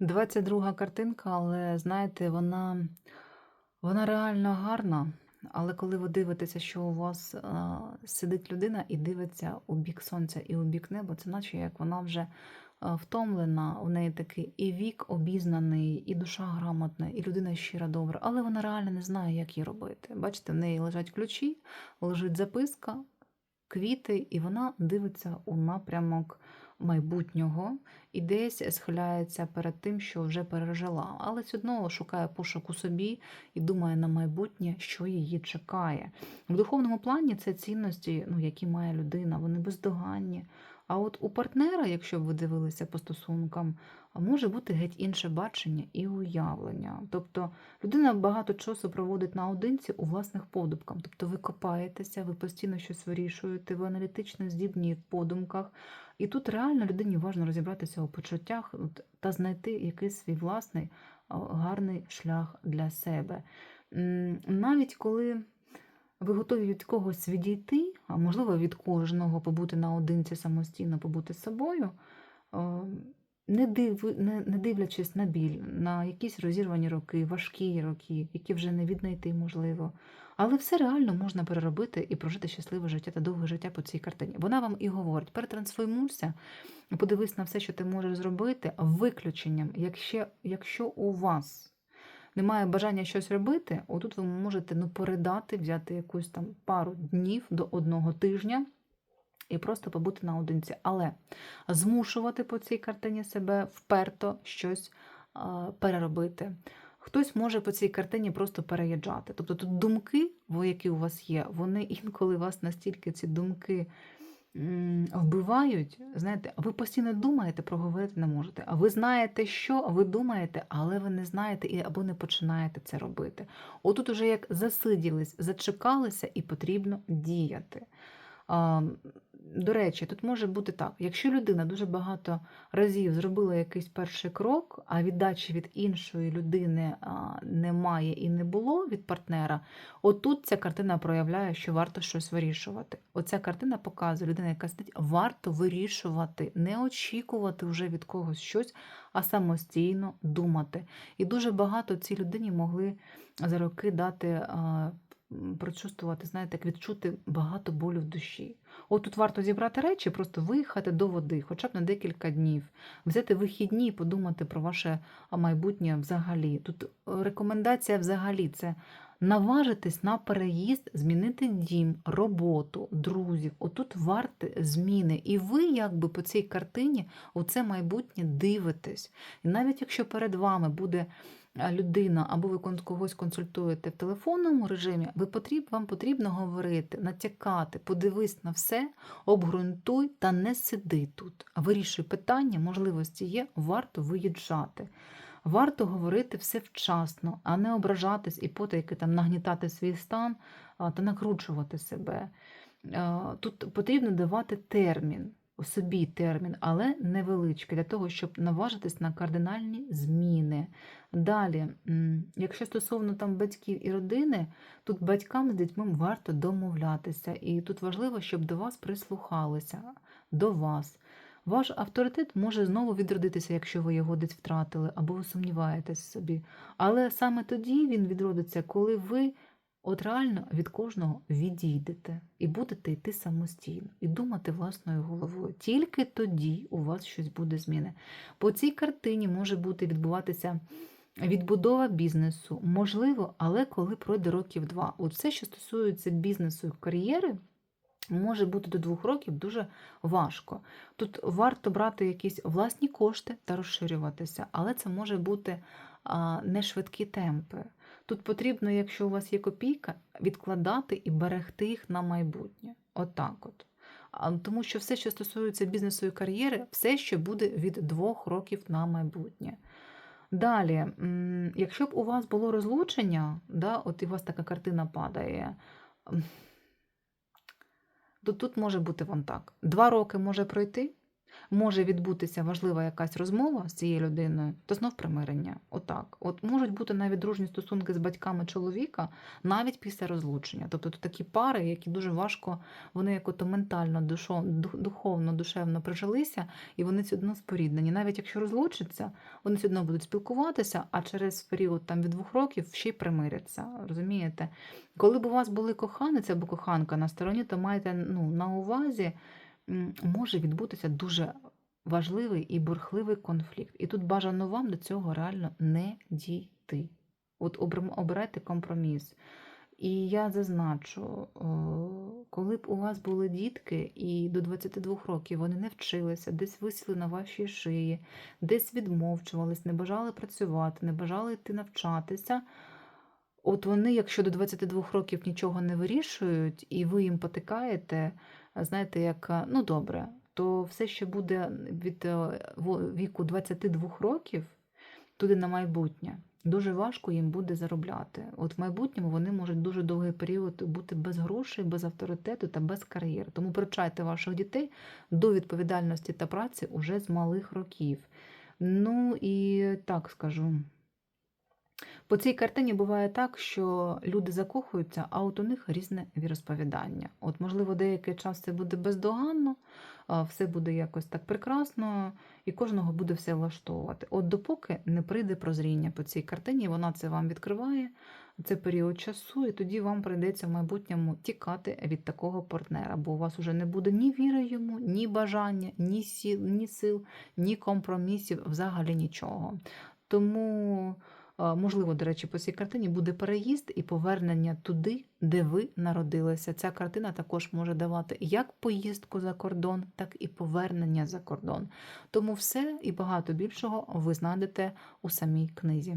22 картинка, але знаєте, вона, вона реально гарна. Але коли ви дивитеся, що у вас а, сидить людина і дивиться у бік сонця і у бік неба, це наче як вона вже втомлена, у неї такий і вік обізнаний, і душа грамотна, і людина щира добра, але вона реально не знає, як її робити. Бачите, в неї лежать ключі, лежить записка, квіти, і вона дивиться у напрямок майбутнього і десь схиляється перед тим, що вже пережила, але все одно шукає пошук у собі і думає на майбутнє, що її чекає. В духовному плані це цінності, ну, які має людина, вони бездоганні. А от у партнера, якщо ви дивилися по стосункам, може бути геть інше бачення і уявлення. Тобто людина багато часу проводить наодинці у власних подумках. Тобто ви копаєтеся, ви постійно щось вирішуєте, ви аналітично здібні в подумках. І тут реально людині важливо розібратися у почуттях та знайти якийсь свій власний гарний шлях для себе. Навіть коли ви готові від когось відійти, а можливо від кожного побути наодинці самостійно, побути з собою, не, див, не, не дивлячись на біль, на якісь розірвані роки, важкі роки, які вже не віднайти можливо. Але все реально можна переробити і прожити щасливе життя та довге життя по цій картині. Вона вам і говорить: перетрансформуйся, подивись на все, що ти можеш зробити, виключенням, якщо, якщо у вас немає бажання щось робити, отут ви можете ну, передати, взяти якусь там пару днів до одного тижня і просто побути наодинці. Але змушувати по цій картині себе вперто щось переробити. Хтось може по цій картині просто переїжджати. Тобто тут думки, які у вас є, вони інколи вас настільки ці думки вбивають. Знаєте, ви постійно думаєте, проговорити не можете. А ви знаєте, що ви думаєте, але ви не знаєте і або не починаєте це робити. Отут уже як засиділись, зачекалися, і потрібно діяти. До речі, тут може бути так: якщо людина дуже багато разів зробила якийсь перший крок, а віддачі від іншої людини немає і не було від партнера, отут ця картина проявляє, що варто щось вирішувати. Оця картина показує людина, яка сидить, варто вирішувати, не очікувати вже від когось щось, а самостійно думати. І дуже багато цій людині могли за роки дати. Прочувствувати, знаєте, як відчути багато болю в душі. От тут варто зібрати речі, просто виїхати до води, хоча б на декілька днів, взяти вихідні і подумати про ваше майбутнє взагалі. Тут е, рекомендація взагалі це наважитись на переїзд, змінити дім, роботу, друзів. Отут варте зміни. І ви, якби по цій картині, у це майбутнє дивитесь. І навіть якщо перед вами буде людина, або ви когось консультуєте в телефонному режимі, ви потріб, вам потрібно говорити, натякати, подивись на все, обґрунтуй та не сиди тут. Вирішуй питання, можливості є, варто виїжджати. Варто говорити все вчасно, а не ображатись і потайки там нагнітати свій стан та накручувати себе. Тут потрібно давати термін, собі термін, але невеличкий, для того, щоб наважитись на кардинальні зміни. Далі, якщо стосовно там батьків і родини, тут батькам з дітьми варто домовлятися. І тут важливо, щоб до вас прислухалися, до вас. Ваш авторитет може знову відродитися, якщо ви його десь втратили, або ви сумніваєтесь собі. Але саме тоді він відродиться, коли ви от реально від кожного відійдете і будете йти самостійно і думати власною головою. Тільки тоді у вас щось буде зміни. По цій картині може бути відбуватися відбудова бізнесу, можливо, але коли пройде років два. От все, що стосується бізнесу і кар'єри. Може бути до двох років дуже важко. Тут варто брати якісь власні кошти та розширюватися, але це може бути не швидкі темпи. Тут потрібно, якщо у вас є копійка, відкладати і берегти їх на майбутнє. Отак от. Тому що все, що стосується бізнесу і кар'єри, все ще буде від двох років на майбутнє. Далі, якщо б у вас було розлучення, да, от і у вас така картина падає, то тут може бути вам так. Два роки може пройти, може відбутися важлива якась розмова з цією людиною, то знов примирення. Отак. От можуть бути навіть дружні стосунки з батьками чоловіка навіть після розлучення. Тобто тут такі пари, які дуже важко, вони як ментально, душо, духовно, душевно прижилися, і вони все одно споріднені. Навіть якщо розлучаться, вони все одно будуть спілкуватися, а через період там від двох років ще й примиряться. Розумієте? Коли б у вас були коханець або коханка на стороні, то маєте ну, на увазі, може відбутися дуже важливий і бурхливий конфлікт. І тут бажано вам до цього реально не дійти. От обирайте компроміс. І я зазначу, е, коли б у вас були дітки, і до 22 років вони не вчилися, десь висіли на вашій шиї, десь відмовчувались, не бажали працювати, не бажали йти навчатися. От вони, якщо до 22 років нічого не вирішують, і ви їм потикаєте, знаєте, як ну добре, то все, що буде від е, віку 22 років туди на майбутнє, дуже важко їм буде заробляти. От в майбутньому вони можуть дуже довгий період бути без грошей, без авторитету та без кар'єри. Тому привчайте ваших дітей до відповідальності та праці уже з малих років. Ну і так скажу. По цій картині буває так, що люди закохуються, а от у них різне віросповідання. От, можливо, деякий час це буде бездоганно, все буде якось так прекрасно, і кожного буде все влаштовувати. От допоки не прийде прозріння по цій картині, вона це вам відкриває, це період часу, і тоді вам прийдеться в майбутньому тікати від такого партнера, бо у вас уже не буде ні віри йому, ні бажання, ні сил, ні сил, ні компромісів, взагалі нічого. Тому. А, Можливо, до речі, по цій картині буде переїзд і повернення туди, де ви народилися. Ця картина також може давати як поїздку за кордон, так і повернення за кордон. Тому все і багато більшого ви знайдете у самій книзі.